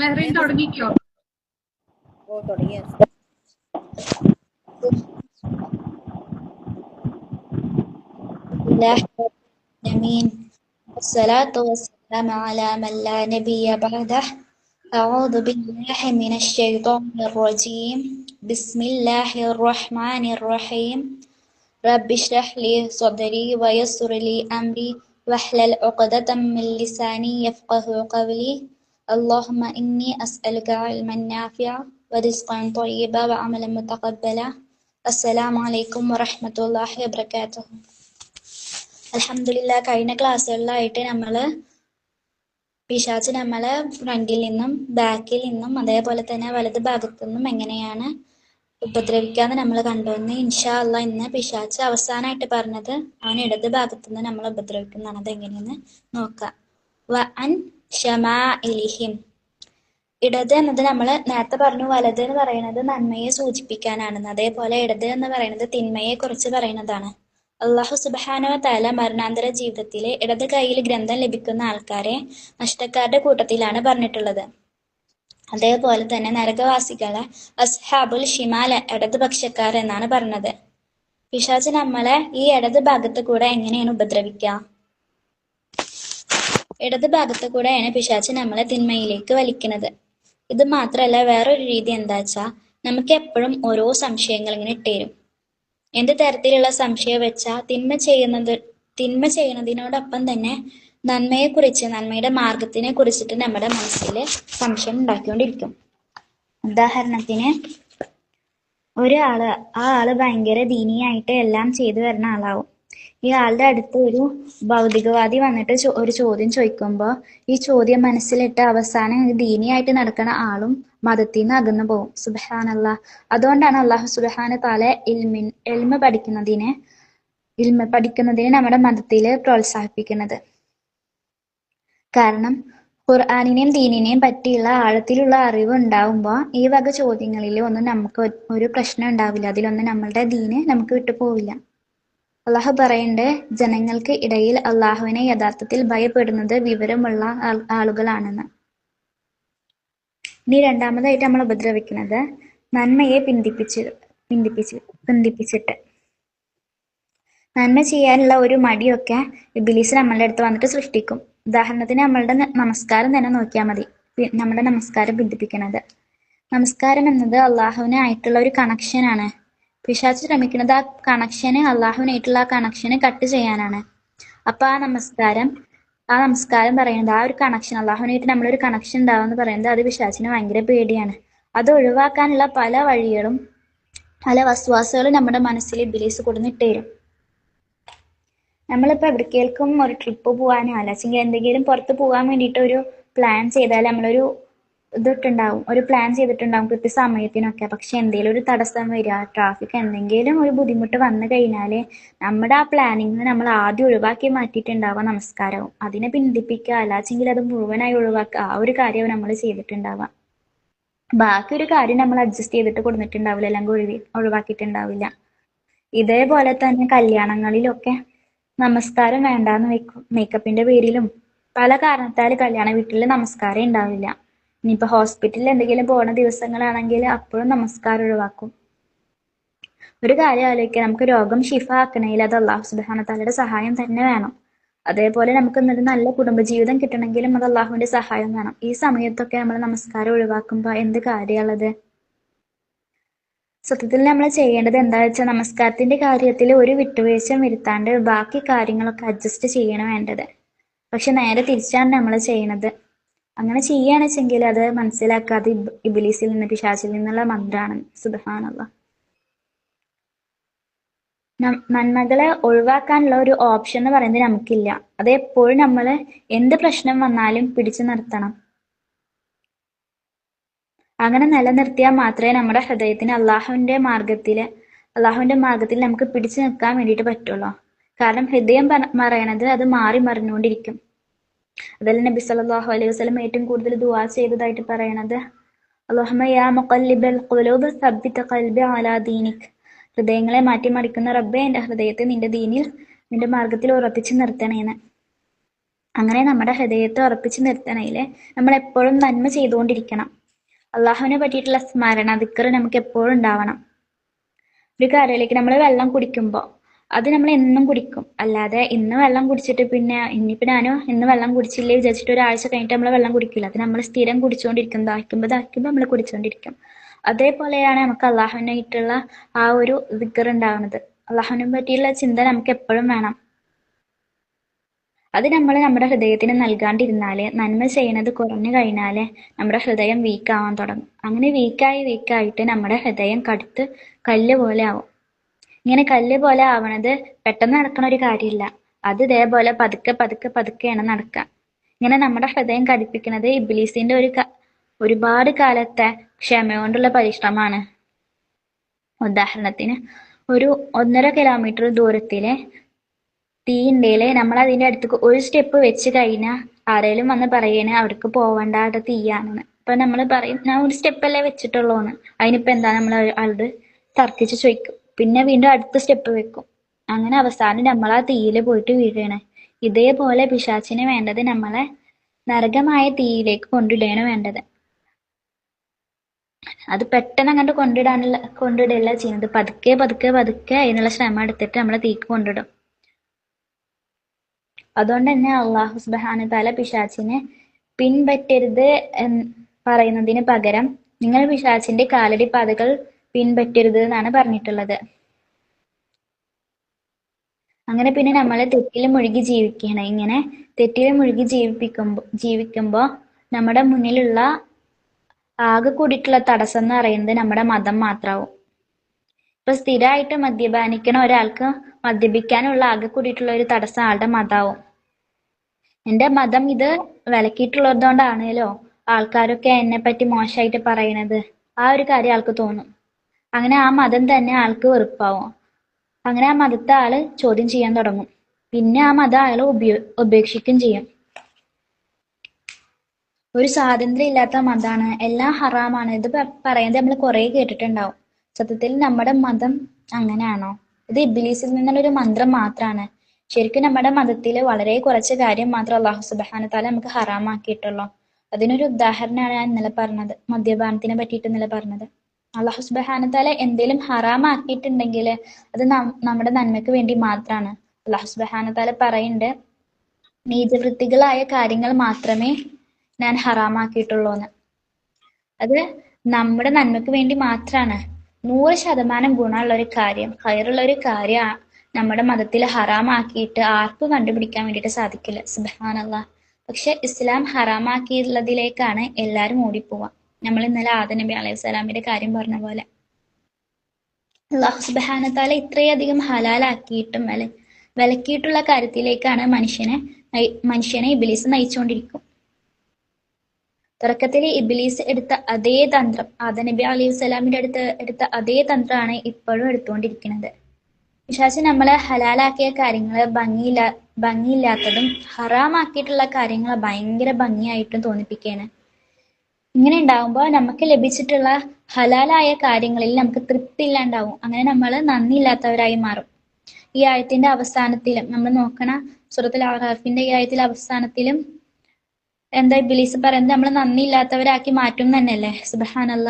മെഹറിൻ തുടങ്ങിക്കോ ഓ തുടങ്ങിയ الله رب العالمين والصلاة والسلام على من لا نبي بعده أعوذ بالله من الشيطان الرجيم بسم الله الرحمن الرحيم رب اشرح لي صدري ويسر لي أمري واحلل عقدة من لساني يفقه قولي اللهم إني أسألك علما نافعا ورزقا طيبا وعملا متقبلا السلام عليكم ورحمة الله وبركاته അൽഹംദുലില്ല കഴിഞ്ഞ ക്ലാസ്സുകളിലായിട്ട് നമ്മൾ പിശാച്ച് നമ്മളെ ഫ്രണ്ടിൽ നിന്നും ബാക്കിൽ നിന്നും അതേപോലെ തന്നെ വലത് ഭാഗത്തു നിന്നും എങ്ങനെയാണ് ഉപദ്രവിക്കാന്ന് നമ്മൾ കണ്ടുവന്ന് ഇൻഷാ അല്ല ഇന്ന് പിശാച്ച് അവസാനമായിട്ട് പറഞ്ഞത് അവൻ ഇടത് ഭാഗത്തു നിന്ന് നമ്മൾ ഉപദ്രവിക്കുന്നതാണ് അത് എങ്ങനെയെന്ന് നോക്കാം വ അൻ ഷമാ ഇലിഹിം ഇടത് എന്നത് നമ്മൾ നേരത്തെ പറഞ്ഞു വലത് എന്ന് പറയുന്നത് നന്മയെ സൂചിപ്പിക്കാനാണെന്ന് അതേപോലെ ഇടത് എന്ന് പറയുന്നത് തിന്മയെ കുറിച്ച് പറയുന്നതാണ്. അള്ളാഹു സുബാനവ താല മരണാന്തര ജീവിതത്തിലെ ഇടത് കൈയിൽ ഗ്രന്ഥം ലഭിക്കുന്ന ആൾക്കാരെ നഷ്ടക്കാരുടെ കൂട്ടത്തിലാണ് പറഞ്ഞിട്ടുള്ളത്. അതേപോലെ തന്നെ നരകവാസികളെ അസ്ഹാബുൽ ഷിമാല ഇടതുപക്ഷക്കാർ എന്നാണ് പറഞ്ഞത്. പിശാച്ച് നമ്മളെ ഈ ഇടത് ഭാഗത്ത് കൂടെ എങ്ങനെയാണ് ഉപദ്രവിക്കുക? ഇടത് ഭാഗത്തു കൂടെയാണ് പിശാച്ച് നമ്മളെ തിന്മയിലേക്ക് വലിക്കുന്നത്. ഇത് മാത്രമല്ല വേറൊരു രീതി എന്താ വെച്ചാൽ നമുക്ക് എപ്പോഴും ഓരോ സംശയങ്ങൾ ഇങ്ങനെ ഇട്ടേരും എന്ത് തരത്തിലുള്ള സംശയം വെച്ചാൽ തിന്മ ചെയ്യുന്നത് തിന്മ ചെയ്യുന്നതിനോടൊപ്പം തന്നെ നന്മയെക്കുറിച്ച് നന്മയുടെ മാർഗത്തിനെ കുറിച്ചിട്ട് നമ്മുടെ മനസ്സിൽ സംശയം ഉണ്ടാക്കിക്കൊണ്ടിരിക്കും. ഉദാഹരണത്തിന് ഒരാൾ ആ ആൾ ഭയങ്കര ദീനിയായിട്ട് എല്ലാം ചെയ്തു വരുന്ന ആളാവും. ഈ ആളുടെ അടുത്ത് ഒരു ഭൗതികവാദി വന്നിട്ട് ഒരു ചോദ്യം ചോദിക്കുമ്പോൾ ഈ ചോദ്യം മനസ്സിലിട്ട് അവസാനം ദീനിയായിട്ട് നടക്കുന്ന ആളും മതത്തിൽ നിന്ന് അകന്നു പോകും സുബഹാനല്ല. അതുകൊണ്ടാണ് അള്ളാഹു സുബഹാന താല ഇൽമിൻ എൽമ പഠിക്കുന്നതിനെ ഇൽമ പഠിക്കുന്നതിന് നമ്മുടെ മതത്തിൽ പ്രോത്സാഹിപ്പിക്കുന്നത്. കാരണം ഖുർആാനിനെയും ദീനിനെയും പറ്റിയുള്ള ആഴത്തിലുള്ള അറിവ് ഉണ്ടാവുമ്പോൾ ഈ വക ചോദ്യങ്ങളിൽ ഒന്നും നമുക്ക് ഒരു പ്രശ്നം ഉണ്ടാവില്ല. അതിലൊന്നും നമ്മളുടെ ദീന് നമുക്ക് വിട്ടുപോവില്ല അള്ളാഹു പറയണ്ട് ജനങ്ങൾക്ക് ഇടയിൽ അള്ളാഹുവിനെ യഥാർത്ഥത്തിൽ ഭയപ്പെടുന്നത് വിവരമുള്ള ആളുകളാണെന്ന്. ഇനി രണ്ടാമതായിട്ട് നമ്മൾ ഉപദ്രവിക്കുന്നത് നന്മയെ പിന്തിപ്പിച്ച് പിന്തിപ്പിച്ച് പിന്തിപ്പിച്ചിട്ട്. നന്മ ചെയ്യാനുള്ള ഒരു മടിയൊക്കെ ഇബിലീസ് നമ്മളുടെ അടുത്ത് വന്നിട്ട് സൃഷ്ടിക്കും. ഉദാഹരണത്തിന് നമ്മളുടെ നമസ്കാരം തന്നെ നോക്കിയാൽ മതി. നമ്മുടെ നമസ്കാരം പിന്തിപ്പിക്കുന്നത് നമസ്കാരം എന്നത് അള്ളാഹുവിനായിട്ടുള്ള ഒരു കണക്ഷനാണ് പിശാച്ച് ശ്രമിക്കുന്നത് ആ കണക്ഷന് അള്ളാഹുവിനായിട്ടുള്ള ആ കണക്ഷന് കട്ട് ചെയ്യാനാണ്. അപ്പൊ ആ നമസ്കാരം ആ നമസ്കാരം പറയുന്നത് ആ ഒരു കണക്ഷൻ അള്ളാഹുവിനായിട്ട് നമ്മളൊരു കണക്ഷൻ ഉണ്ടാവും എന്ന് പറയുന്നത് അത് പിശാച്ചിന് ഭയങ്കര പേടിയാണ്. അത് ഒഴിവാക്കാനുള്ള പല വഴികളും പല വസ്വാസുകളും നമ്മുടെ മനസ്സിൽ ബിലീസ് കൊടുന്നിട്ട് തരും. നമ്മളിപ്പോൾ എവിടേക്കേൽക്കും ഒരു ട്രിപ്പ് പോകാനോ അല്ലെങ്കിൽ എന്തെങ്കിലും പുറത്ത് പോകാൻ വേണ്ടിയിട്ട് ഒരു പ്ലാൻ ചെയ്താൽ നമ്മളൊരു ഇതിട്ടുണ്ടാവും. ഒരു പ്ലാൻ ചെയ്തിട്ടുണ്ടാവും കൃത്യസമയത്തിനൊക്കെ. പക്ഷെ എന്തെങ്കിലും ഒരു തടസ്സം വരിക ട്രാഫിക് എന്തെങ്കിലും ഒരു ബുദ്ധിമുട്ട് വന്നു കഴിഞ്ഞാൽ നമ്മുടെ ആ പ്ലാനിങ് നമ്മൾ ആദ്യം ഒഴിവാക്കി മാറ്റിയിട്ടുണ്ടാവുക നമസ്കാരവും. അതിനെ പിന്തിപ്പിക്കുക അല്ലാച്ചെങ്കിൽ അത് മുഴുവനായി ഒഴിവാക്കുക. ആ ഒരു കാര്യം നമ്മൾ ചെയ്തിട്ടുണ്ടാവുക. ബാക്കി ഒരു കാര്യം നമ്മൾ അഡ്ജസ്റ്റ് ചെയ്തിട്ട് കൊടുത്തിട്ടുണ്ടാവില്ല അല്ലെങ്കിൽ ഒഴിവി ഒഴിവാക്കിയിട്ടുണ്ടാവില്ല. ഇതേപോലെ തന്നെ കല്യാണങ്ങളിലൊക്കെ നമസ്കാരം വേണ്ടാന്ന് വെക്കും മേക്കപ്പിന്റെ പേരിലും പല കാരണത്താൽ കല്യാണ വീട്ടിൽ നമസ്കാരം ഉണ്ടാവില്ല. ഇനിയിപ്പോ ഹോസ്പിറ്റലിൽ എന്തെങ്കിലും പോണ ദിവസങ്ങളാണെങ്കിൽ അപ്പോഴും നമസ്കാരം ഒഴിവാക്കും. ഒരു കാര്യം ആലോചിക്കുക നമുക്ക് രോഗം ഷിഫ ആക്കണമെങ്കിൽ അത് അള്ളാഹു സുബാനത്താലയുടെ സഹായം തന്നെ വേണം. അതേപോലെ നമുക്ക് ഇന്നൊരു നല്ല കുടുംബജീവിതം കിട്ടണമെങ്കിലും അത് അള്ളാഹുവിന്റെ സഹായം വേണം. ഈ സമയത്തൊക്കെ നമ്മൾ നമസ്കാരം ഒഴിവാക്കുമ്പോൾ എന്ത് കാര്യമുള്ളത് സത്യത്തിൽ നമ്മൾ ചെയ്യേണ്ടത് എന്താ വെച്ചാൽ നമസ്കാരത്തിന്റെ കാര്യത്തിൽ ഒരു വിട്ടുവീഴ്ചയും വരുത്താണ്ട് ബാക്കി കാര്യങ്ങളൊക്കെ അഡ്ജസ്റ്റ് ചെയ്യണം വേണ്ടത്. പക്ഷെ നേരെ തിരിച്ചാണ് നമ്മൾ ചെയ്യണത്. അങ്ങനെ ചെയ്യുകയാണെച്ചെങ്കിൽ അത് മനസ്സിലാക്കാതെ ഇബ് ഇബിലീസിൽ നിന്ന് പിശാചിൽ നിന്നുള്ള മന്ത്രാണ്. സുബഹാനല്ല. നന്മകളെ ഒഴിവാക്കാനുള്ള ഒരു ഓപ്ഷൻ എന്ന് പറയുന്നത് നമുക്കില്ല. അത് എപ്പോഴും നമ്മൾ എന്ത് പ്രശ്നം വന്നാലും പിടിച്ചു നിർത്തണം. അങ്ങനെ നിലനിർത്തിയാൽ മാത്രമേ നമ്മുടെ ഹൃദയത്തിന് അള്ളാഹുവിന്റെ മാർഗത്തിൽ അള്ളാഹുവിന്റെ മാർഗത്തിൽ നമുക്ക് പിടിച്ചു നിൽക്കാൻ വേണ്ടിയിട്ട് പറ്റുള്ളൂ. കാരണം ഹൃദയം പറ- പറയണത് അത് മാറി മറിഞ്ഞുകൊണ്ടിരിക്കും. അതല്ല നബി സല്ലല്ലാഹു അലൈഹി വസല്ലം ഏറ്റവും കൂടുതൽ ദുആ ചെയ്തതായിട്ട് പറയണത് അല്ലാഹുമ്മ യാ മുഖല്ലിബൽ ഹൃദയങ്ങളെ മാറ്റിമറിക്കുന്ന റബ്ബെ എന്റെ ഹൃദയത്തെ നിന്റെ ദീനിൽ നിന്റെ മാർഗത്തിൽ ഉറപ്പിച്ചു നിർത്തണേന്ന്. അങ്ങനെ നമ്മുടെ ഹൃദയത്തെ ഉറപ്പിച്ചു നിർത്തണേൽ നമ്മൾ എപ്പോഴും നന്മ ചെയ്തുകൊണ്ടിരിക്കണം. അള്ളാഹുവിനെ പറ്റിയിട്ടുള്ള സ്മരണ ദിക്കറ് നമുക്ക് എപ്പോഴും ഉണ്ടാവണം. ഒരു കാര്യത്തിലേക്ക് നമ്മൾ വെള്ളം കുടിക്കുമ്പോൾ അത് നമ്മൾ എന്നും കുടിക്കും. അല്ലാതെ ഇന്ന് വെള്ളം കുടിച്ചിട്ട് പിന്നെ ഇനിയിപ്പോൾ ഞാനോ ഇന്ന് വെള്ളം കുടിച്ചില്ലേ വിചാരിച്ചിട്ട് ഒരാഴ്ച കഴിഞ്ഞിട്ട് നമ്മൾ വെള്ളം കുടിക്കില്ല. അത് നമ്മൾ സ്ഥിരം കുടിച്ചുകൊണ്ടിരിക്കും ദാഹിക്കുമ്പോൾ ദാഹിക്കുമ്പോൾ നമ്മൾ കുടിച്ചുകൊണ്ടിരിക്കും അതേപോലെയാണ് നമുക്ക് അള്ളാഹുവിനായിട്ടുള്ള ആ ഒരു ദിക്കർ ഉണ്ടാവുന്നത്. അള്ളാഹുവിനെ പറ്റിയുള്ള ചിന്ത നമുക്ക് എപ്പോഴും വേണം. അത് നമ്മൾ നമ്മുടെ ഹൃദയത്തിന് നൽകാണ്ടിരുന്നാൽ നന്മ ചെയ്യണത് കുറഞ്ഞു കഴിഞ്ഞാൽ നമ്മുടെ ഹൃദയം വീക്കാവാൻ തുടങ്ങും. അങ്ങനെ വീക്കായി വീക്കായിട്ട് നമ്മുടെ ഹൃദയം കടുത്ത് കല്ല് പോലെ ആവും. ഇങ്ങനെ കല്ല് പോലെ ആവണത് പെട്ടെന്ന് നടക്കുന്ന ഒരു കാര്യമില്ല അത് ഇതേപോലെ പതുക്കെ പതുക്കെ പതുക്കെയാണ് നടക്കുക ഇങ്ങനെ നമ്മുടെ ഹൃദയം കടിപ്പിക്കുന്നത് ഇബ്ലീസിന്റെ ഒരു ഒരുപാട് കാലത്തെ ക്ഷമ കൊണ്ടുള്ള പരിശ്രമമാണ്. ഉദാഹരണത്തിന് ഒരു ഒന്നര കിലോമീറ്റർ ദൂരത്തിലെ തീയിണ്ടേൽ നമ്മൾ അതിന്റെ അടുത്തേക്ക് ഒരു സ്റ്റെപ്പ് വെച്ച് കഴിഞ്ഞാൽ ആരേലും വന്ന് പറയണേ അവർക്ക് പോവേണ്ട അവിടെ തീയാണെന്ന്. അപ്പൊ നമ്മൾ പറയും ഞാൻ ഒരു സ്റ്റെപ്പ് അല്ലേ വെച്ചിട്ടുള്ളൂന്ന്. അതിനിപ്പോ എന്താ നമ്മൾ ആളോട് തർക്കിച്ച് ചോദിക്കും പിന്നെ വീണ്ടും അടുത്ത സ്റ്റെപ്പ് വെക്കും. അങ്ങനെ അവസാനം നമ്മൾ ആ തീയിൽ പോയിട്ട് വീഴാണ്. ഇതേപോലെ പിശാച്ചിന് വേണ്ടത് നമ്മളെ നരകമായ തീയിലേക്ക് കൊണ്ടിടുകയാണ് വേണ്ടത്. അത് പെട്ടെന്ന് അങ്ങോട്ട് കൊണ്ടിടാനുള്ള കൊണ്ടിടല്ല ചെയ്യുന്നത്. പതുക്കെ പതുക്കെ പതുക്കെ അതിനുള്ള ശ്രമം എടുത്തിട്ട് നമ്മളെ തീക്ക് കൊണ്ടിടും. അതുകൊണ്ട് തന്നെ അള്ളാഹു സുബ്ഹാനഹു തആല പിശാച്ചിനെ പിൻപറ്റരുത് പറയുന്നതിന് പകരം നിങ്ങൾ പിശാചിന്റെ കാലടി പാതകൾ പിൻപറ്റരുത് എന്നാണ് പറഞ്ഞിട്ടുള്ളത്. അങ്ങനെ പിന്നെ നമ്മൾ തെറ്റിൽ മുഴുകി ജീവിക്കണം. ഇങ്ങനെ തെറ്റിൽ മുഴുകി ജീവിപ്പിക്കുമ്പോ ജീവിക്കുമ്പോ നമ്മുടെ മുന്നിലുള്ള ആകെ കൂടിയിട്ടുള്ള തടസ്സം എന്ന് പറയുന്നത് നമ്മുടെ മതം മാത്രമാവും ഇപ്പൊ സ്ഥിരമായിട്ട് മദ്യപാനിക്കണ ഒരാൾക്ക് മദ്യപിക്കാനുള്ള ആകെ കൂടിയിട്ടുള്ള ഒരു തടസ്സം ആളുടെ മതാവും. എന്റെ മതം ഇത് വിലക്കിയിട്ടുള്ളതുകൊണ്ടാണല്ലോ ആൾക്കാരൊക്കെ എന്നെ പറ്റി മോശമായിട്ട് പറയണത്. ആ ഒരു കാര്യം ആൾക്ക് തോന്നും. അങ്ങനെ ആ മതം തന്നെ ആൾക്ക് വെറുപ്പാവും. അങ്ങനെ ആ മതത്തെ ആൾ ചോദ്യം ചെയ്യാൻ തുടങ്ങും. പിന്നെ ആ മതം അയാൾ ഉപയോ ഉപേക്ഷിക്കും ചെയ്യും. ഒരു സ്വാതന്ത്ര്യം ഇല്ലാത്ത മതമാണ്. എല്ലാം ഹറാമാണ്. ഇത് പറയുന്നത് നമ്മൾ കുറെ കേട്ടിട്ടുണ്ടാവും. സത്യത്തിൽ നമ്മുടെ മതം അങ്ങനെയാണോ? ഇത് ഇബിലീസിൽ നിന്നുള്ള ഒരു മന്ത്രം മാത്രമാണ് ശരിക്കും നമ്മുടെ മതത്തിൽ വളരെ കുറച്ച് കാര്യം മാത്രം അള്ളാഹു സുബാന താല നമുക്ക് ഹറാമാക്കിയിട്ടുള്ളൂ. അതിനൊരു ഉദാഹരണമാണ് ഞാൻ ഇന്നലെ പറഞ്ഞത്. മദ്യപാനത്തിനെ പറ്റിയിട്ട് ഇന്നലെ പറഞ്ഞത്. അള്ളാഹു സുബാന എന്തേലും ഹറാമാക്കിയിട്ടുണ്ടെങ്കിൽ അത് നമ്മുടെ നന്മയ്ക്ക് വേണ്ടി മാത്രമാണ് അള്ളാഹു സുബാന താല പറയുന്നുണ്ട് നീചവൃത്തികളായ കാര്യങ്ങൾ മാത്രമേ ഞാൻ ഹറാമാക്കിയിട്ടുള്ളൂ എന്ന് അത് നമ്മുടെ നന്മയ്ക്ക് വേണ്ടി മാത്രമാണ് നൂറ് ശതമാനം ഗുണമുള്ള ഒരു കാര്യം കയറുള്ള ഒരു കാര്യം നമ്മുടെ മതത്തിൽ ഹറാമാക്കിയിട്ട് ആർക്കും കണ്ടുപിടിക്കാൻ വേണ്ടിയിട്ട് സാധിക്കില്ല. സുബാനല്ല പക്ഷെ ഇസ്ലാം ഹറാമാക്കിയുള്ളതിലേക്കാണ് എല്ലാവരും ഓടിപ്പോവാ. നമ്മൾ ഇന്നലെ ആദ നബി അലൈഹി സ്വലാമിന്റെ കാര്യം പറഞ്ഞ പോലെ. അള്ളാഹു സുബാനത്താല ഇത്രയധികം ഹലാലാക്കിയിട്ടും വില വിലക്കിയിട്ടുള്ള കാര്യത്തിലേക്കാണ് മനുഷ്യനെ മനുഷ്യനെ ഇബിലീസ് നയിച്ചുകൊണ്ടിരിക്കും തുടക്കത്തിൽ ഇബിലീസ് എടുത്ത അതേ തന്ത്രം ആദ നബി അലൈഹി സ്വലാമിന്റെ അടുത്ത് എടുത്ത അതേ തന്ത്രമാണ് ഇപ്പോഴും എടുത്തുകൊണ്ടിരിക്കുന്നത്. പിശാച് നമ്മളെ ഹലാലാക്കിയ കാര്യങ്ങൾ ഭംഗിയില്ല ഭംഗിയില്ലാത്തതും ഹറാമാക്കിയിട്ടുള്ള കാര്യങ്ങൾ ഭയങ്കര ഭംഗിയായിട്ടും തോന്നിപ്പിക്കുകയാണ്. ഇങ്ങനെ ഉണ്ടാകുമ്പോൾ നമുക്ക് ലഭിച്ചിട്ടുള്ള ഹലാലായ കാര്യങ്ങളിൽ നമുക്ക് തൃപ്തി ഇല്ലാണ്ടാവും അങ്ങനെ നമ്മൾ നന്ദിയില്ലാത്തവരായി മാറും. ഈ ആയത്തിന്റെ അവസാനത്തിലും നമ്മൾ നോക്കണ സുറത്തുൽ അറാഫിന്റെ ഈ ആയത്തിലെ അവസാനത്തിലും എന്താ ബിലീസ് പറയുന്നത്? നമ്മൾ നന്ദിയില്ലാത്തവരാക്കി മാറ്റും തന്നെയല്ലേ? സുബഹാനല്ല.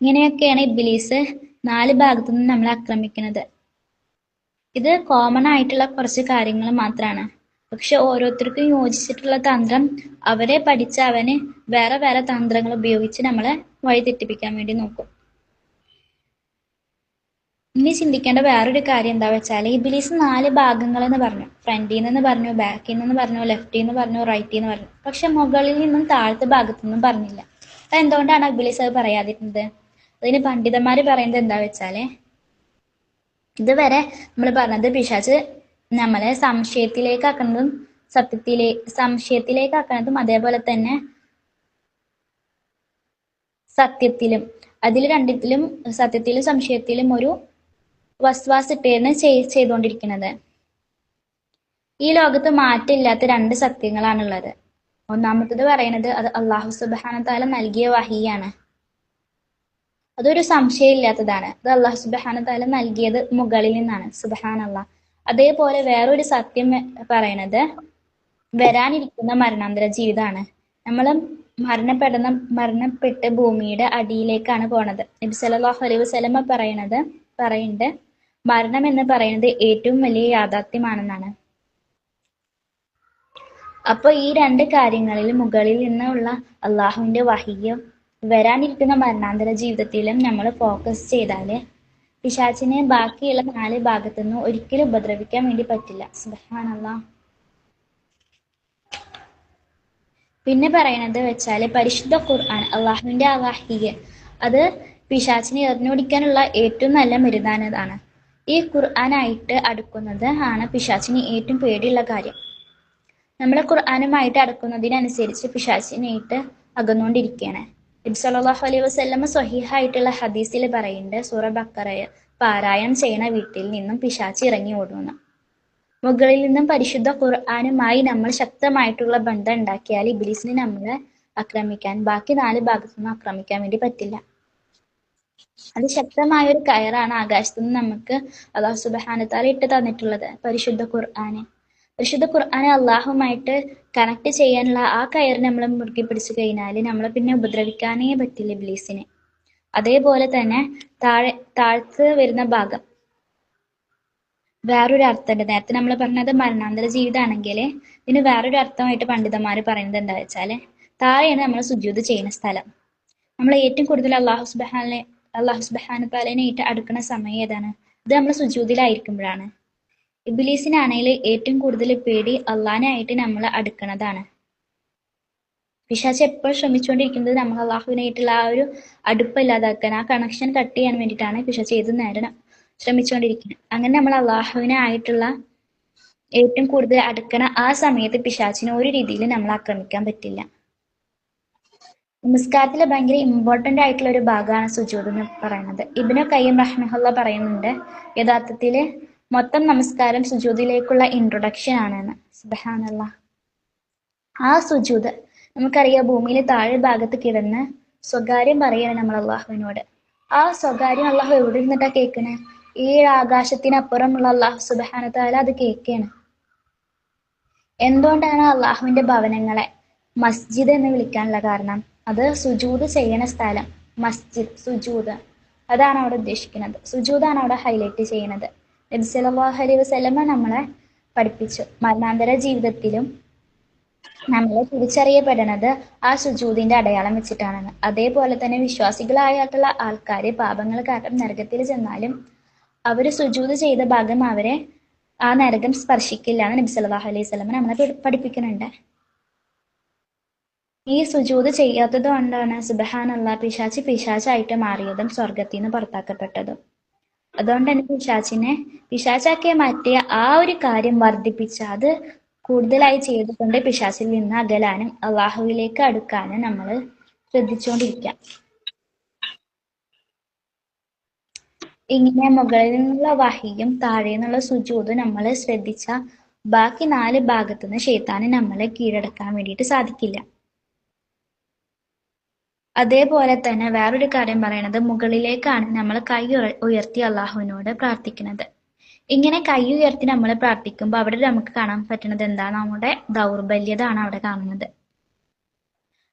ഇങ്ങനെയൊക്കെയാണ് ഇബിലീസ് നാല് ഭാഗത്തു നിന്ന് നമ്മളെ ആക്രമിക്കുന്നത്. ഇത് കോമൺ ആയിട്ടുള്ള കുറച്ച് കാര്യങ്ങൾ മാത്രമാണ് പക്ഷെ ഓരോരുത്തർക്കും യോജിച്ചിട്ടുള്ള തന്ത്രം അവരെ പഠിച്ച അവന് വേറെ വേറെ തന്ത്രങ്ങൾ ഉപയോഗിച്ച് നമ്മളെ വഴിതെറ്റിപ്പിക്കാൻ വേണ്ടി നോക്കും. ഇനി ചിന്തിക്കേണ്ട വേറൊരു കാര്യം എന്താ വെച്ചാൽ ഈ ഇബിലീസ് നാല് ഭാഗങ്ങൾ എന്ന് പറഞ്ഞു. ഫ്രണ്ടിൽ നിന്ന് പറഞ്ഞു ബാക്കിൽ നിന്ന് പറഞ്ഞു ലെഫ്റ്റിൽ നിന്ന് പറഞ്ഞു റൈറ്റിൽ നിന്ന് പറഞ്ഞു. പക്ഷെ മുകളിൽ നിന്നും താഴത്തെ ഭാഗത്തു നിന്നും പറഞ്ഞില്ല. അത് എന്തുകൊണ്ടാണ് ഇബിലീസ് അത് പറയാതിരുന്നത്? അതിന് പണ്ഡിതന്മാർ പറയുന്നത് എന്താ വെച്ചാൽ ഇതുവരെ നമ്മൾ പറഞ്ഞത് പിശാച്ച് നമ്മളെ സംശയത്തിലേക്കാക്കുന്നതും സത്യത്തിലേ സംശയത്തിലേക്കാക്കുന്നതും അതേപോലെ തന്നെ സത്യത്തിലും. അതിൽ രണ്ടിലും സത്യത്തിലും സംശയത്തിലും ഒരു വസ്വാസിട്ടേന്ന് ചെയ്തുകൊണ്ടിരിക്കുന്നത് ഈ ലോകത്ത് മാറ്റമില്ലാത്ത രണ്ട് സത്യങ്ങളാണുള്ളത്. ഒന്നാമത്തത് പറയുന്നത് അത് അള്ളാഹു സുബാന താല നൽകിയ വഹിയാണ്. അതൊരു സംശയമില്ലാത്തതാണ്. അത് അള്ളാഹു സുബാന താല നൽകിയത് മുകളിൽ നിന്നാണ്. സുബഹാൻ അള്ളാഹ് അതേപോലെ വേറൊരു സത്യം പറയണത് വരാനിരിക്കുന്ന മരണാന്തര ജീവിതമാണ് നമ്മൾ മരണപ്പെടുന്ന മരണപ്പെട്ട് ഭൂമിയുടെ അടിയിലേക്കാണ് പോണത്. നബി സല്ലല്ലാഹു അലൈഹി വസല്ലമ പറയണത് പറയുന്നുണ്ട് മരണം എന്ന് പറയുന്നത് ഏറ്റവും വലിയ യാഥാർത്ഥ്യമാണെന്നാണ്. അപ്പൊ ഈ രണ്ട് കാര്യങ്ങളിൽ മുകളിൽ നിന്നുള്ള അള്ളാഹുവിന്റെ വഹിയും വരാനിരിക്കുന്ന മരണാന്തര ജീവിതത്തിലും നമ്മൾ ഫോക്കസ് ചെയ്താൽ പിശാച്ചിനെ ബാക്കിയുള്ള നാല് ഭാഗത്തുനിന്ന് ഒരിക്കലും ഉപദ്രവിക്കാൻ വേണ്ടി പറ്റില്ല. സുബ്ഹാനല്ലാഹ് പിന്നെ പറയണത് വെച്ചാൽ പരിശുദ്ധ ഖുർആൻ അള്ളാഹുവിന്റെ അവാഹിക അത് പിശാച്ചിനെ എറിഞ്ഞോടിക്കാനുള്ള ഏറ്റവും നല്ല മരുന്നാനതാണ് ഈ ഖുർആനായിട്ട് അടുക്കുന്നത് ആണ് പിശാച്ചിന് ഏറ്റവും പേടിയുള്ള കാര്യം. നമ്മൾ ഖുർആനുമായിട്ട് അടുക്കുന്നതിനനുസരിച്ച് പിശാച്ചിനായിട്ട് അകന്നുകൊണ്ടിരിക്കുകയാണ്. നബി സല്ലല്ലാഹു അലൈഹി വസ്ലമ സ്വഹീഹായിട്ടുള്ള ഹദീസിൽ പറയുന്നുണ്ട് സൂറ ബക്കറ പാരായണം ചെയ്യണ വീട്ടിൽ നിന്നും പിശാച്ച് ഇറങ്ങി ഓടുന്നു. മുകളിൽ നിന്നും പരിശുദ്ധ ഖുർആാനുമായി നമ്മൾ ശക്തമായിട്ടുള്ള ബന്ധം ഉണ്ടാക്കിയാൽ ഇബ്ലീസിനെ നമ്മളെ ആക്രമിക്കാൻ ബാക്കി നാല് ഭാഗത്തു നിന്നും ആക്രമിക്കാൻ വേണ്ടി പറ്റില്ല. അത് ശക്തമായ ഒരു കയറാണ് ആകാശത്തു നിന്ന് നമുക്ക് അള്ളാഹു സുബഹാനത്താല ഇട്ട് തന്നിട്ടുള്ളത് പരിശുദ്ധ ഖുർആന്. പരിശുദ്ധ ഖുർആനെ അള്ളാഹുമായിട്ട് കണക്ട് ചെയ്യാനുള്ള ആ കയർ നമ്മൾ മുറുകി പിടിച്ചു കഴിഞ്ഞാൽ നമ്മളെ പിന്നെ ഉപദ്രവിക്കാനേ പറ്റില്ല ഇബ്ലീസിനെ. അതേപോലെ തന്നെ താഴെ താഴ്ത്ത് വരുന്ന ഭാഗം. വേറൊരു അർത്ഥമുണ്ട്. നേരത്തെ നമ്മൾ പറഞ്ഞത് മരണാന്തര ജീവിതമാണെങ്കിൽ ഇതിന് വേറൊരു അർത്ഥമായിട്ട് പണ്ഡിതന്മാർ പറയുന്നത് എന്താ വെച്ചാൽ താഴെയാണ് നമ്മൾ സുജ്യൂത് ചെയ്യുന്ന സ്ഥലം. നമ്മൾ ഏറ്റവും കൂടുതൽ അള്ളാഹു സുബാനെ അള്ളാഹു ഏറ്റവും അടുക്കുന്ന സമയം ഏതാണ്? ഇത് നമ്മൾ സുജൂതിലായിരിക്കുമ്പോഴാണ്. ഇബിലീസിനാണെങ്കിൽ ഏറ്റവും കൂടുതൽ പേടി അള്ളഹാനായിട്ട് നമ്മൾ അടുക്കണതാണ്. പിശാച് എപ്പോഴും ശ്രമിച്ചുകൊണ്ടിരിക്കുന്നത് നമ്മൾ അള്ളാഹുവിനായിട്ടുള്ള ആ ഒരു അടുപ്പം ഇല്ലാതാക്കാൻ ആ കണക്ഷൻ കട്ട് ചെയ്യാൻ വേണ്ടിയിട്ടാണ് പിശാച്ച് ഏത് നേരം ശ്രമിച്ചുകൊണ്ടിരിക്കുന്നത് അങ്ങനെ നമ്മൾ അള്ളാഹുവിനെ ആയിട്ടുള്ള ഏറ്റവും കൂടുതൽ അടുക്കണ ആ സമയത്ത് പിശാച്ചിനെ ഒരു രീതിയിൽ നമ്മൾ ആക്രമിക്കാൻ പറ്റില്ല. നമസ്കാരത്തിലെ ഭയങ്കര ഇമ്പോർട്ടന്റ് ആയിട്ടുള്ള ഒരു ഭാഗമാണ് സുജൂദ് എന്ന് പറയുന്നത്. ഇബ്നു കയ്യം റഹ്മഹുള്ള പറയുന്നുണ്ട് യഥാർത്ഥത്തിൽ മൊത്തം നമസ്കാരം സുജൂദിലേക്കുള്ള ഇൻട്രൊഡക്ഷൻ ആണെന്ന്. സുബഹാനല്ല ആ സുജൂദ് നമുക്കറിയാം ഭൂമിയിലെ താഴെ ഭാഗത്ത് കിടന്ന് സ്വകാര്യം പറയണം നമ്മൾ അള്ളാഹുവിനോട്. ആ സ്വകാര്യം അള്ളാഹു എവിടെ നിന്നിട്ടാ കേൾക്കണേ? ഏഴ് ആകാശത്തിനപ്പുറമുള്ള അള്ളാഹു സുബഹാനത്താല അത് കേൾക്കുകയാണ് എന്തുകൊണ്ടാണ് അള്ളാഹുവിന്റെ ഭവനങ്ങളെ മസ്ജിദ് എന്ന് വിളിക്കാനുള്ള കാരണം? അത് സുജൂദ് ചെയ്യണ സ്ഥലം മസ്ജിദ് സുജൂദ് അതാണ് അവിടെ ഉദ്ദേശിക്കുന്നത്. സുജൂദാണ് അവിടെ ഹൈലൈറ്റ് ചെയ്യുന്നത് നബി സല്ലല്ലാഹു അലൈഹി വസല്ലമ നമ്മളെ പഠിപ്പിച്ചു. മരണാന്തര ജീവിതത്തിലും നമ്മളെ തിരിച്ചറിയപ്പെടുന്നത് ആ സുജൂതിന്റെ അടയാളം വെച്ചിട്ടാണെന്ന്. അതേപോലെ തന്നെ വിശ്വാസികളായിട്ടുള്ള ആൾക്കാർ പാപങ്ങൾ കാരണം നരകത്തിൽ ചെന്നാലും അവർ സുജൂത് ചെയ്ത ഭാഗം അവരെ ആ നരകം സ്പർശിക്കില്ല എന്ന് നബി സല്ലല്ലാഹു അലൈഹി സ്വലമ നമ്മളെ പഠിപ്പിക്കുന്നുണ്ട്. ഈ സുജൂത് ചെയ്യാത്തത് കൊണ്ടാണ് സുബഹാനല്ല പിശാച്ച് പിശാച്ചായിട്ട് മാറിയതും സ്വർഗത്തിൽ നിന്ന് പുറത്താക്കപ്പെട്ടതും. അതുകൊണ്ട് തന്നെ പിശാച്ചിനെ പിശാച്ചാക്കിയ മാറ്റിയ ആ ഒരു കാര്യം വർദ്ധിപ്പിച്ച അത് കൂടുതലായി ചെയ്തുകൊണ്ട് പിശാച്ചിൽ നിന്ന് അകലാനും അള്ളാഹുവിലേക്ക് അടുക്കാനും നമ്മൾ ശ്രദ്ധിച്ചുകൊണ്ടിരിക്കാം ഇങ്ങനെ മുകളിൽ നിന്നുള്ള വഹിയും താഴെ നിന്നുള്ള സുജൂതും നമ്മൾ ശ്രദ്ധിച്ച ബാക്കി നാല് ഭാഗത്തുനിന്ന് ഷെയ്ത്താന് നമ്മളെ കീഴടക്കാൻ വേണ്ടിയിട്ട് സാധിക്കില്ല. അതേപോലെ തന്നെ വേറൊരു കാര്യം പറയണത് മുകളിലേക്കാണ് നമ്മൾ കൈ ഉയർത്തി അള്ളാഹുവിനോട് പ്രാർത്ഥിക്കുന്നത്. ഇങ്ങനെ കൈ ഉയർത്തി നമ്മൾ പ്രാർത്ഥിക്കുമ്പോൾ അവിടെ നമുക്ക് കാണാൻ പറ്റുന്നത് എന്താ നമ്മുടെ ദൗർബല്യതാണ് അവിടെ കാണുന്നത്.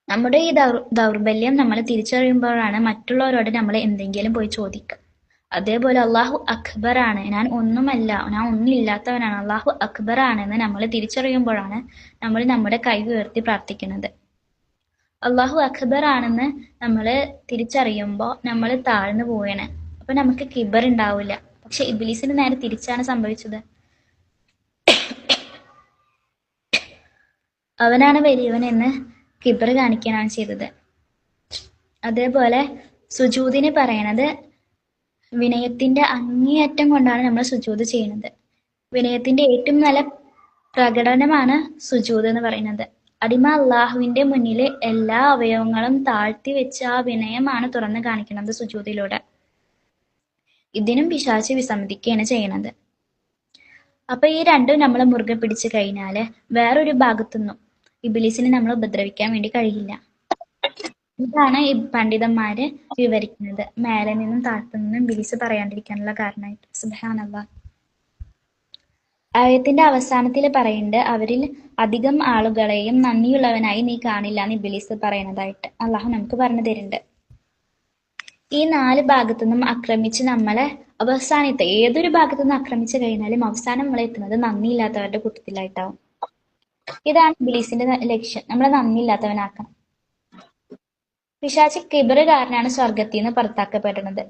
നമ്മുടെ ഈ ദൗർ ദൗർബല്യം നമ്മൾ തിരിച്ചറിയുമ്പോഴാണ് മറ്റുള്ളവരോട് നമ്മൾ എന്തെങ്കിലും പോയി ചോദിക്കുക. അതേപോലെ അള്ളാഹു അക്ബർ ആണ് ഞാൻ ഒന്നുമല്ല ഞാൻ ഒന്നില്ലാത്തവനാണ്. അള്ളാഹു അക്ബർ ആണെന്ന് നമ്മൾ തിരിച്ചറിയുമ്പോഴാണ് നമ്മൾ നമ്മുടെ കൈ ഉയർത്തി പ്രാർത്ഥിക്കുന്നത്. അള്ളാഹു അക്ബർ ആണെന്ന് നമ്മൾ തിരിച്ചറിയുമ്പോൾ നമ്മൾ താഴ്ന്നു പോവുകയാണ് അപ്പൊ നമുക്ക് കിബർ ഉണ്ടാവില്ല പക്ഷെ ഇബിലീസിന് നേരെ തിരിച്ചാണ് സംഭവിച്ചത്. അവനാണ് വലിയവൻ എന്ന് കിബർ കാണിക്കാനാണ് ചെയ്തത്. അതേപോലെ സുജൂതിന് പറയണത് വിനയത്തിന്റെ അങ്ങേയറ്റം കൊണ്ടാണ് നമ്മൾ സുജൂത് ചെയ്യുന്നത്. വിനയത്തിന്റെ ഏറ്റവും നല്ല പ്രകടനമാണ് സുജൂത് എന്ന് പറയുന്നത്. അടിമ അള്ളാഹുവിന്റെ മുന്നിൽ എല്ലാ അവയവങ്ങളും താഴ്ത്തി വെച്ച ആ വിനയമാണ് തുറന്നു കാണിക്കുന്നത് സുജൂദിലൂടെ ഇതിനും പിശാച്ച് വിസമ്മതിക്കുകയാണ് ചെയ്യണത് അപ്പൊ ഈ രണ്ടും നമ്മൾ മുറുകെ പിടിച്ചു കഴിഞ്ഞാൽ വേറൊരു ഭാഗത്തുനിന്നും ഇബിലിസിനെ നമ്മൾ ഉപദ്രവിക്കാൻ വേണ്ടി കഴിയില്ല. ഇതാണ് ഈ പണ്ഡിതന്മാര് വിവരിക്കുന്നത്. മേലെ നിന്നും താഴത്തു നിന്നും പറയാണ്ടിരിക്കാനുള്ള കാരണമായിട്ട്. സുബാനല്ല ആയത്തിന്റെ അവസാനത്തിൽ പറയുന്നുണ്ട് അവരിൽ അധികം ആളുകളെയും നന്ദിയുള്ളവനായി നീ കാണില്ല എന്ന് ഇബിലീസ് പറയുന്നതായിട്ട് അള്ളാഹു നമുക്ക് പറഞ്ഞു തരുന്നുണ്ട്. ഈ നാല് ഭാഗത്തു നിന്നും ആക്രമിച്ച് നമ്മളെ അവസാനത്തെ ഏതൊരു ഭാഗത്തു നിന്ന് ആക്രമിച്ചു കഴിഞ്ഞാലും അവസാനം നമ്മൾ എത്തുന്നത് നന്ദിയില്ലാത്തവരുടെ കൂട്ടത്തിലായിട്ടാവും. ഇതാണ് ഇബിലീസിന്റെ ലക്ഷ്യം നമ്മളെ നന്ദിയില്ലാത്തവനാക്കണം. പിശാച്ച് കിബറ് കാരനാണ് സ്വർഗത്തിൽ നിന്ന് പുറത്താക്കപ്പെടുന്നത്.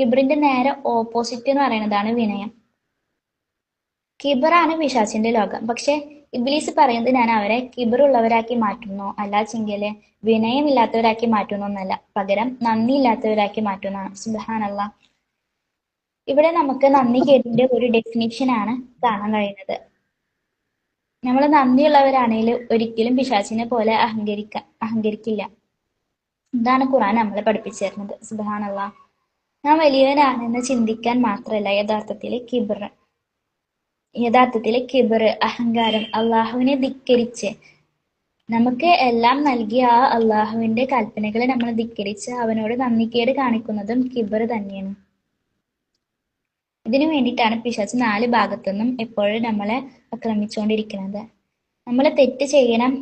കിബറിന്റെ നേരെ ഓപ്പോസിറ്റ് എന്ന് പറയുന്നതാണ് വിനയം. കിബറാണ് പിശാച്ചിന്റെ ലോകം. പക്ഷെ ഇബ്ലീസ് പറയുന്നത് ഞാൻ അവരെ കിബറുള്ളവരാക്കി മാറ്റുന്നു. അല്ലാച്ചെങ്കിൽ വിനയമില്ലാത്തവരാക്കി മാറ്റുന്നു എന്നല്ല പകരം നന്ദിയില്ലാത്തവരാക്കി മാറ്റുന്നതാണ്. സുബാനല്ല ഇവിടെ നമുക്ക് നന്ദി കേട്ടിന്റെ ഒരു ഡെഫിനിഷൻ ആണ് കാണാൻ കഴിയുന്നത്. നമ്മൾ നന്ദിയുള്ളവരാണെങ്കിൽ ഒരിക്കലും പിശാചിനെ പോലെ അഹങ്കരിക്ക അഹങ്കരിക്കില്ല. ഇതാണ് ഖുറാൻ നമ്മളെ പഠിപ്പിച്ചു തരുന്നത് സുബാനല്ല ഞാൻ വലിയവനാണെന്ന് ചിന്തിക്കാൻ മാത്രമല്ല യഥാർത്ഥത്തിൽ കിബർ യഥാർത്ഥത്തിലെ കിബർ അഹങ്കാരം അള്ളാഹുവിനെ ധിക്കരിച്ച്. നമുക്ക് എല്ലാം നൽകിയ ആ അള്ളാഹുവിന്റെ കൽപ്പനകളെ നമ്മൾ ധിക്കരിച്ച് അവനോട് നന്ദിക്കേട് കാണിക്കുന്നതും കിബർ തന്നെയാണ്. ഇതിനു വേണ്ടിയിട്ടാണ് പിശാച്ച് നാല് ഭാഗത്തുനിന്നും എപ്പോഴും നമ്മളെ ആക്രമിച്ചുകൊണ്ടിരിക്കുന്നത്. നമ്മൾ തെറ്റ് ചെയ്യണം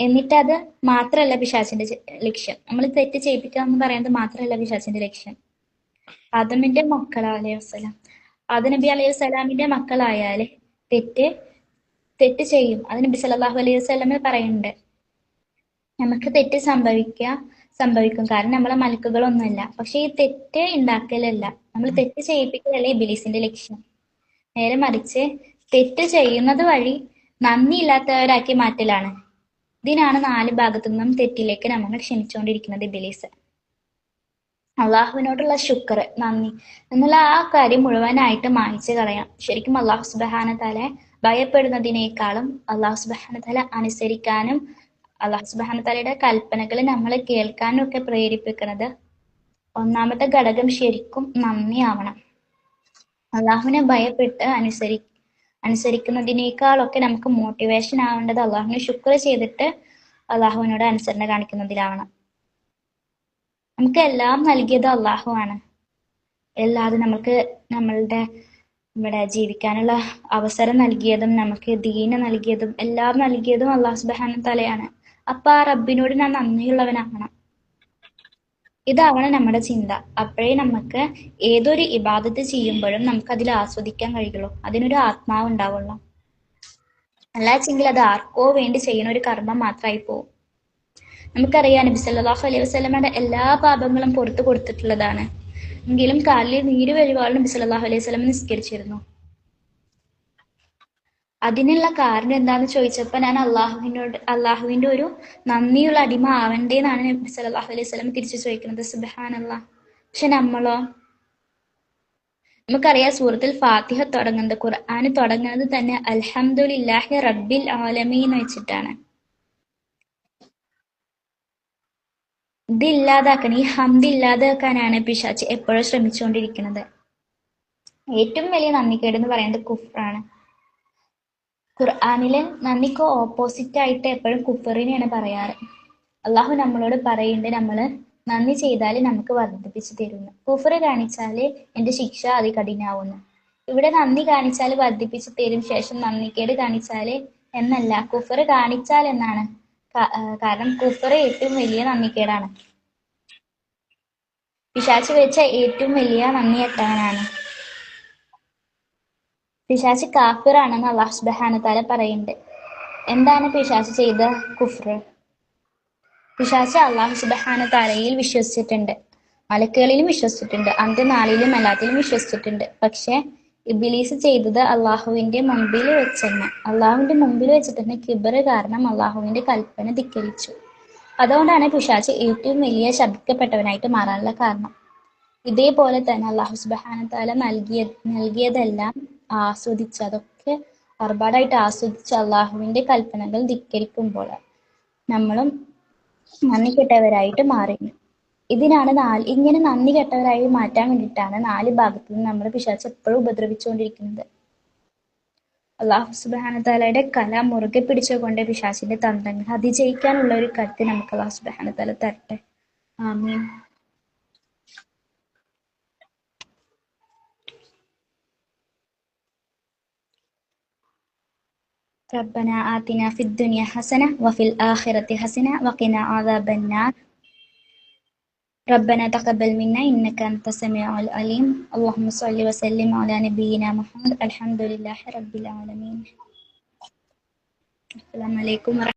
എന്നിട്ട് അത് മാത്രമല്ല പിശാച്ചിന്റെ ലക്ഷ്യം. നമ്മൾ തെറ്റ് ചെയ്യിപ്പിക്കുക എന്ന് പറയുന്നത് മാത്രമല്ല പിശാച്ചിന്റെ ലക്ഷ്യം. ആദമിന്റെ മക്കളാലേ വസ്സലാം. ആദ നബി അലൈഹി സ്വലാമിന്റെ മക്കളായാൽ തെറ്റ് തെറ്റ് ചെയ്യും. അത് നബി അലൈഹി വസല്ലമ പറയുന്നുണ്ട്. നമുക്ക് തെറ്റ് സംഭവിക്കുക സംഭവിക്കും. കാരണം നമ്മളെ മലക്കുകളൊന്നുമല്ല. പക്ഷെ ഈ തെറ്റ് ഉണ്ടാക്കലല്ല. നമ്മൾ തെറ്റ് ചെയ്യിപ്പിക്കലല്ല ഈ ബിലീസിന്റെ ലക്ഷ്യം. നേരെ മറിച്ച് തെറ്റ് ചെയ്യുന്നത് വഴി നന്ദിയില്ലാത്തവരാക്കി മാറ്റലാണ്. ഇതിനാണ് നാല് ഭാഗത്തു നിന്നും തെറ്റിലേക്ക് നമ്മൾ ക്ഷണിച്ചുകൊണ്ടിരിക്കുന്നത് ഇബിലീസ്. അള്ളാഹുവിനോടുള്ള ശുക്ർ നന്ദി. എന്നുള്ള ആ കാര്യം മുഴുവനായിട്ട് മായ്ച്ചു കളയാം. ശരിക്കും അള്ളാഹു സുബഹാന തല ഭയപ്പെടുന്നതിനേക്കാളും അള്ളാഹു സുബഹാന തല അനുസരിക്കാനും അള്ളാഹു സുബഹാന തലയുടെ കൽപ്പനകൾ നമ്മളെ കേൾക്കാനും ഒക്കെ പ്രേരിപ്പിക്കുന്നത് ഒന്നാമത്തെ ഘടകം ശരിക്കും നന്ദി ആവണം. അള്ളാഹുവിനെ ഭയപ്പെട്ട് അനുസരി അനുസരിക്കുന്നതിനേക്കാളൊക്കെ നമുക്ക് മോട്ടിവേഷൻ ആവേണ്ടത് അള്ളാഹുവിനെ ശുക്ർ ചെയ്തിട്ട് അള്ളാഹുവിനോട് അനുസരണ കാണിക്കുന്നതിലാവണം. നമുക്ക് എല്ലാം നൽകിയത് അള്ളാഹു ആണ് എല്ലാതും നമുക്ക് നമ്മളുടെ ഇവിടെ ജീവിക്കാനുള്ള അവസരം നൽകിയതും നമുക്ക് ദീന നൽകിയതും എല്ലാം നൽകിയതും അള്ളാഹു സുബാന തലയാണ് അപ്പൊ ആ റബ്ബിനോട് ഞാൻ നന്ദിയുള്ളവനാകണം. ഇതാവണം നമ്മുടെ ചിന്ത. അപ്പോഴേ നമുക്ക് ഏതൊരു ഇബാദത്ത് ചെയ്യുമ്പോഴും നമുക്ക് അതിൽ ആസ്വദിക്കാൻ കഴിയുള്ളൂ. അതിനൊരു ആത്മാവ് ഉണ്ടാവുള്ളൂ അല്ലാച്ചെങ്കിൽ അത് ആർക്കോ വേണ്ടി ചെയ്യുന്ന ഒരു കർമ്മം മാത്രമായി പോകും നമുക്കറിയാം നബി സല്ലല്ലാഹു അലൈഹി വസല്ലമയുടെ എല്ലാ പാപങ്ങളും പുറത്തു കൊടുത്തിട്ടുള്ളതാണ്. എങ്കിലും കാലിൽ നീര് വഴിവാളും നബി സല്ലല്ലാഹു അലൈഹി വസ്ലം നിസ്കരിച്ചിരുന്നു. അതിനുള്ള കാരണം എന്താണെന്ന് ചോദിച്ചപ്പോൾ ഞാൻ അള്ളാഹുവിനോട് അള്ളാഹുവിന്റെ ഒരു നന്ദിയുള്ള അടിമ ആവണ്ടേ എന്നാണ് നബി സല്ലല്ലാഹു അലൈഹി വസല്ലമ തിരിച്ചു ചോദിക്കുന്നത്. സുബ്ഹാനല്ലാ. പക്ഷെ നമ്മളോ? നമുക്കറിയാം സൂറത്തിൽ ഫാത്തിഹ തുടങ്ങുന്നത് ഖുർആൻ തുടങ്ങുന്നത് തന്നെ അൽഹംദുലില്ലാഹി റബ്ബിൽ ആലമീൻ വെച്ചിട്ടാണ്. ഇത് ഇല്ലാതാക്കാൻ ഈ ഹംദ് ഇല്ലാതാക്കാനാണ് പിശാച്ച് എപ്പോഴും ശ്രമിച്ചുകൊണ്ടിരിക്കുന്നത്. ഏറ്റവും വലിയ നന്ദിക്കേട് എന്ന് പറയുന്നത് കുഫറാണ് ഖുർആാനിലെ നന്ദിക്ക് ഓപ്പോസിറ്റ് ആയിട്ട് എപ്പോഴും കുഫറിനെയാണ് പറയാറ്. അള്ളാഹു നമ്മളോട് പറയുന്നുണ്ട് നമ്മൾ നന്ദി ചെയ്താൽ നമുക്ക് വർദ്ധിപ്പിച്ചു തരുന്നു. കുഫർ കാണിച്ചാൽ എന്റെ ശിക്ഷ അതികഠിനാവുന്നു. ഇവിടെ നന്ദി കാണിച്ചാൽ വർദ്ധിപ്പിച്ചു തരും ശേഷം നന്ദിക്കേട് കാണിച്ചാൽ എന്നല്ല. കുഫർ കാണിച്ചാൽ എന്നാണ്? കാരണം കുഫർ ഏറ്റവും വലിയ നന്ദിക്കേടാണ് പിശാച്ച് വെച്ച ഏറ്റവും വലിയ നന്ദി നന്ദിയെട്ടവനാണ് പിശാച്ച് കാഫിറാണെന്ന് അള്ളാഹു സുബ്ഹാനഹു തആല പറയുന്നുണ്ട്. എന്താണ് പിശാച്ച് ചെയ്ത കുഫർ? പിശാച്ച് അള്ളാഹു സുബാന വിശ്വസിച്ചിട്ടുണ്ട്. മലക്കുകളിലും വിശ്വസിച്ചിട്ടുണ്ട്. അന്ത്യനാളിലും എല്ലാത്തിലും വിശ്വസിച്ചിട്ടുണ്ട്. പക്ഷെ ഇബിലീസ് ചെയ്തത് അള്ളാഹുവിന്റെ മുമ്പിൽ വെച്ച് തന്നെ അള്ളാഹുവിന്റെ മുമ്പിൽ വെച്ച് തന്നെ കിബർ കാരണം അള്ളാഹുവിന്റെ കൽപ്പന ധിക്കരിച്ചു. അതുകൊണ്ടാണ് പിശാച്ച് ഏറ്റവും വലിയ ശബ്ദിക്കപ്പെട്ടവനായിട്ട് മാറാനുള്ള കാരണം. ഇതേപോലെ തന്നെ അള്ളാഹു സുബാനത്താല നൽകിയ നൽകിയതെല്ലാം ആസ്വദിച്ച് അതൊക്കെ ഒരുപാടായിട്ട് ആസ്വദിച്ച് അള്ളാഹുവിന്റെ കൽപ്പനകൾ ധിക്കരിക്കുമ്പോൾ നമ്മളും നന്ദി കെട്ടവരായിട്ട് ഇതിനാണ് നാല് ഇങ്ങനെ നന്ദി കെട്ടവരായി മാറ്റാൻ വേണ്ടിയിട്ടാണ് നാല് ഭാഗത്തു നിന്ന് നമ്മൾ പിശാച്ച് എപ്പോഴും ഉപദ്രവിച്ചുകൊണ്ടിരിക്കുന്നത് അള്ളാഹു സുബാന താലയുടെ കല മുറുകെ പിടിച്ചുകൊണ്ട് പിശാച്ചിന്റെ തന്ത്രങ്ങൾ അതിജയിക്കാനുള്ള ഒരു കരുത്ത് നമുക്ക് അള്ളാഹു സുബാന താല തരട്ടെ ആമീൻ ربنا آتنا في الدنيا حسنة وفي الآخرة حسنة وقنا عذاب النار ربنا تقبل منا إنك أنت السميع العليم. اللهم صل وسلم على نبينا محمد. الحمد لله رب العالمين. السلام عليكم ورحمة